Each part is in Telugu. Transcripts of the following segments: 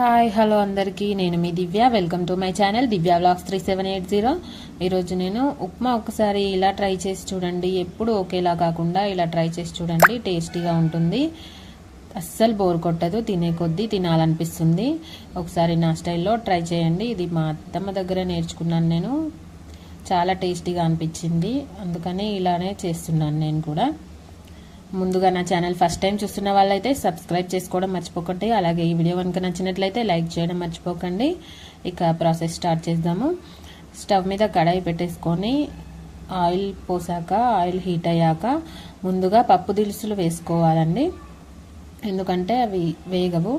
హాయ్ హలో అందరికీ. నేను మీ Divya. Welcome to my channel Divya vlogs three seven eight zero ఈరోజు నేను ఉప్మా ఒకసారి ఇలా ట్రై చేసి చూడండి. ఎప్పుడు ఒకేలా కాకుండా ఇలా ట్రై చేసి చూడండి. టేస్టీగా ఉంటుంది. అస్సలు బోర్ కొట్టదు. తినే కొద్దీ తినాలనిపిస్తుంది. ఒకసారి నా స్టైల్లో ట్రై చేయండి. ఇది మా అత్తమ్మ దగ్గర నేర్చుకున్నాను నేను. చాలా టేస్టీగా అనిపించింది. అందుకని ఇలానే చేస్తున్నాను నేను కూడా. ముందుగా నా ఛానల్ ఫస్ట్ టైం చూస్తున్న వాళ్ళైతే సబ్స్క్రైబ్ చేసుకోవడం మర్చిపోకండి. అలాగే ఈ వీడియో కనుక నచ్చినట్లయితే లైక్ చేయడం మర్చిపోకండి. ఇక ప్రాసెస్ స్టార్ట్ చేద్దాము. స్టవ్ మీద కడాయి పెట్టేసుకొని ఆయిల్ పోసాక ఆయిల్ హీట్ అయ్యాక ముందుగా పప్పు దినుసులు వేసుకోవాలండి. ఎందుకంటే అవి వేగవు.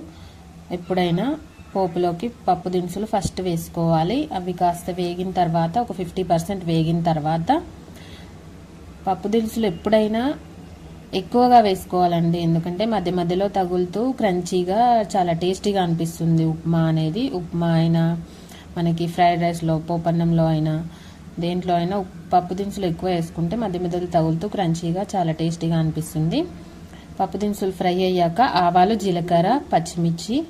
ఎప్పుడైనా పోపులోకి పప్పు దినుసులు ఫస్ట్ వేసుకోవాలి. అవి కాస్త వేగిన తర్వాత ఒక ఫిఫ్టీ పర్సెంట్ వేగిన తర్వాత పప్పు దినుసులు ఎప్పుడైనా ఎక్కువగా వేసుకోవాలండి. ఎందుకంటే మధ్య మధ్యలో తగులుతూ క్రంచీగా చాలా టేస్టీగా అనిపిస్తుంది ఉప్మా అనేది. ఉప్మా అయినా మనకి ఫ్రైడ్ రైస్లో పోపన్నంలో అయినా దేంట్లో అయినా పప్పు దినుసులు ఎక్కువ వేసుకుంటే మధ్య మధ్యలో తగులుతూ క్రంచీగా చాలా టేస్టీగా అనిపిస్తుంది. పప్పు దినుసులు ఫ్రై అయ్యాక ఆవాలు జీలకర్ర పచ్చిమిర్చి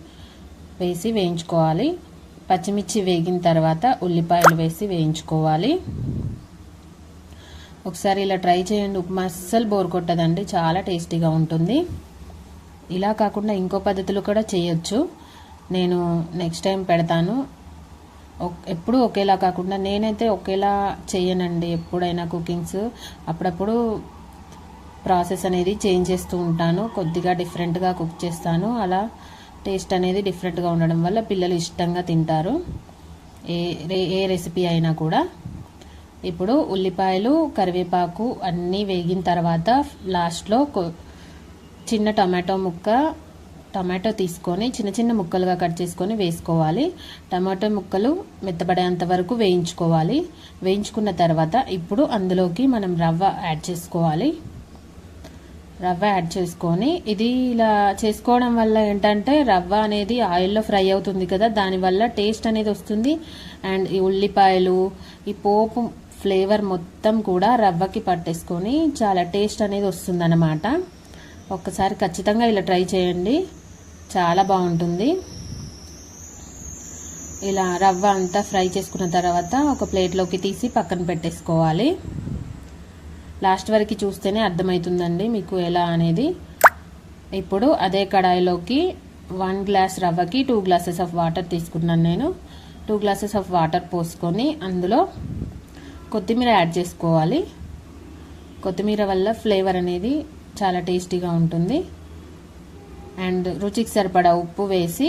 వేసి వేయించుకోవాలి. పచ్చిమిర్చి వేగిన తర్వాత ఉల్లిపాయలు వేసి వేయించుకోవాలి. ఒకసారి ఇలా ట్రై చేయండి. ఉప్మా అస్సలు బోర్ కొట్టదండి. చాలా టేస్టీగా ఉంటుంది. ఇలా కాకుండా ఇంకో పద్ధతులు కూడా చేయొచ్చు. నేను నెక్స్ట్ టైం పెడతాను. ఎప్పుడు ఒకేలా కాకుండా నేనైతే ఒకేలా చేయనండి ఎప్పుడైనా కుకింగ్స్. అప్పుడప్పుడు ప్రాసెస్ అనేది చేంజ్ చేస్తూ ఉంటాను. కొద్దిగా డిఫరెంట్గా కుక్ చేస్తాను. అలా టేస్ట్ అనేది డిఫరెంట్గా ఉండడం వల్ల పిల్లలు ఇష్టంగా తింటారు. ఏ ఏ రెసిపీ అయినా కూడా. ఇప్పుడు ఉల్లిపాయలు కరివేపాకు అన్నీ వేగిన తర్వాత లాస్ట్లో చిన్న టమాటో ముక్క టమాటో తీసుకొని చిన్న చిన్న ముక్కలుగా కట్ చేసుకొని వేసుకోవాలి. టమాటో ముక్కలు మెత్తబడేంత వరకు వేయించుకోవాలి. వేయించుకున్న తర్వాత ఇప్పుడు అందులోకి మనం రవ్వ యాడ్ చేసుకోవాలి. రవ్వ యాడ్ చేసుకొని ఇది ఇలా చేసుకోవడం వల్ల ఏంటంటే రవ్వ అనేది ఆయిల్లో ఫ్రై అవుతుంది కదా దానివల్ల టేస్ట్ అనేది వస్తుంది. అండ్ ఈ ఉల్లిపాయలు ఈ పోపు ఫ్లేవర్ మొత్తం కూడా రవ్వకి పట్టేసుకొని చాలా టేస్ట్ అనేది వస్తుందన్నమాట. ఒక్కసారి ఖచ్చితంగా ఇలా ట్రై చేయండి. చాలా బాగుంటుంది. ఇలా రవ్వ అంతా ఫ్రై చేసుకున్న తర్వాత ఒక ప్లేట్లోకి తీసి పక్కన పెట్టేసుకోవాలి. లాస్ట్ వరకు చూస్తేనే అర్థమవుతుందండి మీకు ఎలా అనేది. ఇప్పుడు అదే కడాయిలోకి వన్ గ్లాస్ రవ్వకి టూ గ్లాసెస్ ఆఫ్ వాటర్ తీసుకున్నాను నేను. టూ గ్లాసెస్ ఆఫ్ వాటర్ పోసుకొని అందులో కొత్తిమీర యాడ్ చేసుకోవాలి. కొత్తిమీర వల్ల ఫ్లేవర్ అనేది చాలా టేస్టీగా ఉంటుంది. అండ్ రుచికి సరిపడా ఉప్పు వేసి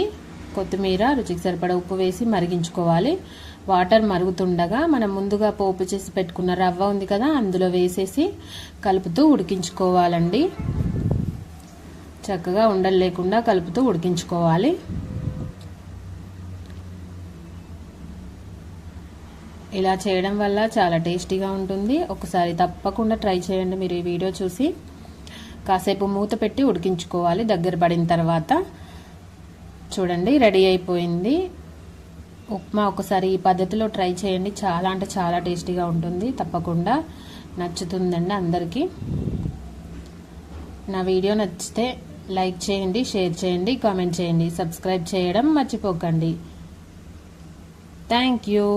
కొత్తిమీర రుచికి సరిపడా ఉప్పు వేసి మరిగించుకోవాలి. వాటర్ మరుగుతుండగా మనం ముందుగా పోపు చేసి పెట్టుకున్న రవ్వ ఉంది కదా అందులో వేసేసి కలుపుతూ ఉడికించుకోవాలండి. చక్కగా ఉండలు లేకుండా కలుపుతూ ఉడికించుకోవాలి. ఇలా చేయడం వల్ల చాలా టేస్టీగా ఉంటుంది. ఒకసారి తప్పకుండా ట్రై చేయండి మీరు ఈ వీడియో చూసి. కాసేపు మూత పెట్టి ఉడికించుకోవాలి దగ్గర పడిన తర్వాత. చూడండి రెడీ అయిపోయింది. ఉప్మా ఒకసారి ఈ పద్ధతిలో ట్రై చేయండి. చాలా అంటే చాలా టేస్టీగా ఉంటుంది. తప్పకుండా నచ్చుతుందండి అందరికీ. నా వీడియో నచ్చితే లైక్ చేయండి షేర్ చేయండి కామెంట్ చేయండి. సబ్స్క్రైబ్ చేయడం మర్చిపోకండి. Thank you.